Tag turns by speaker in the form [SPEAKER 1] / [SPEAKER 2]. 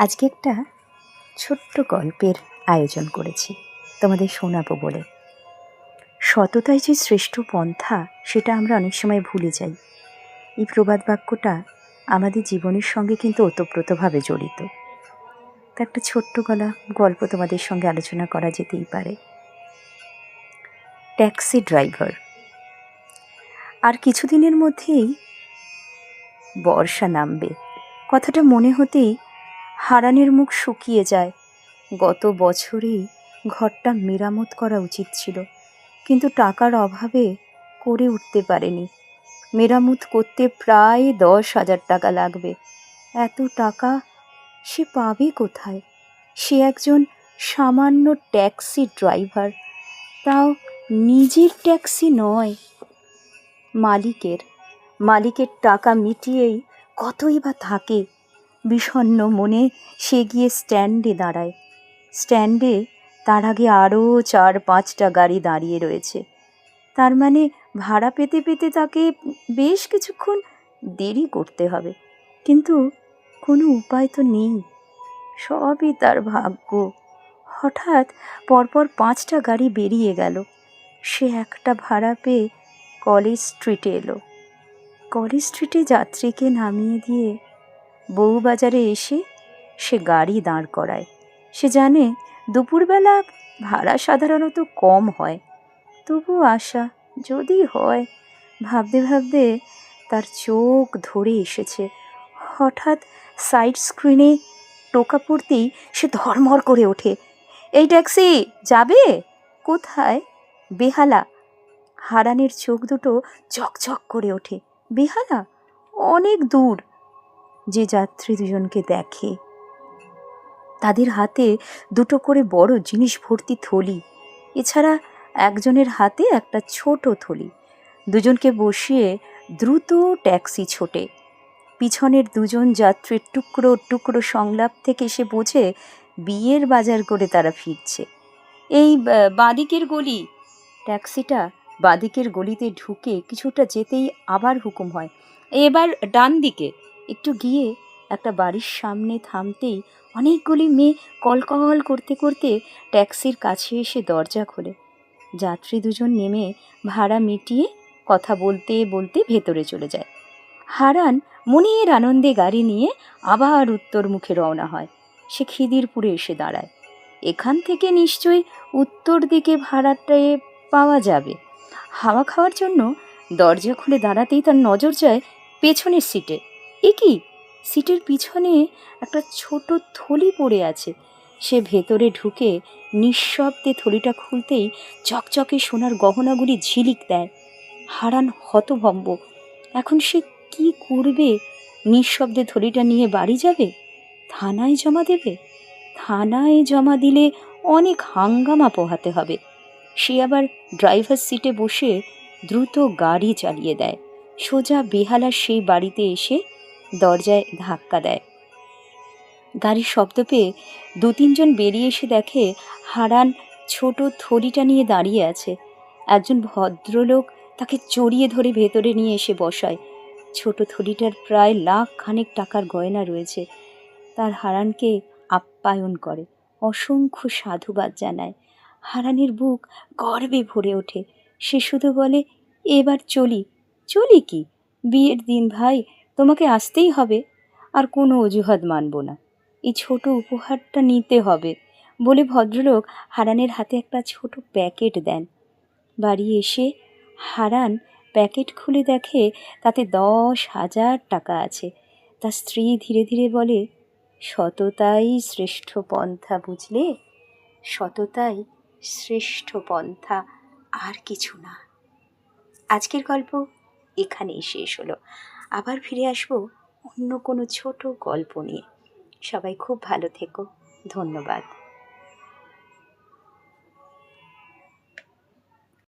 [SPEAKER 1] আজকে একটা ছোট্ট গল্পের আয়োজন করেছি, তোমাদের শোনাবো বলে। সততাই যে শ্রেষ্ঠ পন্থা, সেটা আমরা অনেক সময় ভুলে যাই। এই প্রবাদ বাক্যটা আমাদের জীবনের সঙ্গে কিন্তু ওতপ্রোতভাবে জড়িত। তা একটা ছোট্ট গলা, গল্প তোমাদের সঙ্গে আলোচনা করা যেতেই পারে। Taxi driver. আর কিছুদিনের মধ্যেই বর্ষা নামবে। কথাটা মনে হতেই হারানের মুখ শুকিয়ে যায়। গত বছরেই ঘরটা মেরামত করা উচিত ছিল, কিন্তু টাকার অভাবে করে উঠতে পারেনি। মেরামত করতে প্রায় দশ হাজার টাকা লাগবে। এত টাকা সে পাবে কোথায়? সে একজন সামান্য ট্যাক্সি ড্রাইভার, তাও নিজের ট্যাক্সি নয়। মালিকের মালিকের টাকা মিটিয়েই কতই বা থাকে। বিষণ্ণ মনে সে গিয়ে স্ট্যান্ডে দাঁড়ায়। স্ট্যান্ডে তার আগে আরও চার, পাঁচটা গাড়ি দাঁড়িয়ে রয়েছে। তার মানে ভাড়া পেতে পেতে তাকে বেশ কিছুক্ষণ দেরি করতে হবে। কিন্তু কোনো উপায় তো নেই। সবই তার ভাগ্য। হঠাৎ পরপর পাঁচটা গাড়ি বেরিয়ে গেল। সে একটা ভাড়া পেয়ে কলেজ স্ট্রিটে এলো। কলেজ স্ট্রিটে যাত্রীকে নামিয়ে দিয়ে বউবাজারে এসে সে গাড়ি দাঁড় করায়। সে জানে দুপুরবেলা ভাড়া সাধারণত কম হয়। তবু আশা যদি হয়, ভাবতে ভাবতে তার চোখ ধরে এসেছে। হঠাৎ সাইড স্ক্রিনে টোকা পড়তেই সে ধর্মর করে ওঠে। এই ট্যাক্সি, যাবে? কোথায়? বেহালা। হারানের চোখ দুটো চকচক করে ওঠে। বেহালা? অনেক দূর। যে যাত্রী দুজনকে দেখে। তাদের হাতে দুটো করে বড় জিনিস ভর্তি থলি, এছাড়া একজনের হাতে একটা ছোট থলি। দুজনকে বসিয়ে দ্রুত ট্যাক্সি ছোটে। পিছনের দুজন যাত্রীর টুকরো টুকরো সংলাপ থেকে সে বোঝে বিয়ের বাজার করে তারা ফিরছে। এই বাঁদিকের গলি। ট্যাক্সিটা বাঁদিকের গলিতে ঢুকে কিছুটা যেতেই আবার হুকুম হয়। এবার ডান দিকে একটু গিয়ে একটা বাড়ির সামনে থামতেই অনেকগুলি মেয়ে কলকল করতে করতে ট্যাক্সির কাছে এসে দরজা খোলে। যাত্রী দুজন নেমে ভাড়া মিটিয়ে কথা বলতে বলতে ভেতরে চলে যায়। হারান মনের আনন্দে গাড়ি নিয়ে আবার উত্তর মুখে রওনা হয়। সে খিদিরপুরে এসে দাঁড়ায়। এখান থেকে নিশ্চয়ই উত্তর দিকে ভাড়াটায় পাওয়া যাবে। হাওয়া খাওয়ার জন্য দরজা খুলে দাঁড়াতেই তার নজর যায় পেছনের সিটে। এ কি? সিটের পিছনে একটা ছোট থলি পড়ে আছে। সে ভেতরে ঢুকে নিঃশব্দে থলিটা খুলতেই চকচকে সোনার গহনাগুলি ঝিলিক দেয়। হারান হতভম্ব। এখন সে কি করবে? নিঃশব্দে থলিটা নিয়ে বাড়ি যাবে? থানায় জমা দেবে? থানায় জমা দিলে অনেক হাঙ্গামা পোহাতে হবে। সে আবার ড্রাইভার সিটে বসে দ্রুত গাড়ি চালিয়ে দেয়। সোজা বেহালার সেই বাড়িতে এসে দরজায় ধাক্কা দেয়। গাড়ির শব্দ পেয়ে দু তিনজন বেরিয়ে এসে দেখে হারান ছোট থলিটা নিয়ে দাঁড়িয়ে আছে। একজন ভদ্রলোক তাকে চড়িয়ে ধরে ভেতরে নিয়ে এসে বসায়। ছোট থলিটার প্রায় লাখ খানেক টাকার গয়না রয়েছে। তার হারানকে আপ্যায়ন করে, অসংখ্য সাধুবাদ জানায়। হারানের বুক গর্বে ভরে ওঠে। সে শুধু বলে, এবার চলি। চলি কি? বিয়ের দিন ভাই তোমাকে আসতেই হবে, আর কোনো অজুহাত মানব না। এই ছোট উপহারটা নিতে হবে বলে ভদ্রলোক হারানের হাতে একটা ছোট প্যাকেট দেন। বাড়ি এসে হারান প্যাকেট খুলে দেখে তাতে দশ হাজার টাকা আছে। তার স্ত্রী ধীরে ধীরে বলে, সততাই শ্রেষ্ঠ পন্থা, বুঝলে? সততাই শ্রেষ্ঠ পন্থা, আর কিছু না। আজকের গল্প এখানেই শেষ হলো। আবার ফিরে আসব অন্য কোনো ছোট গল্প নিয়ে। সবাই খুব ভালো থেকো। ধন্যবাদ।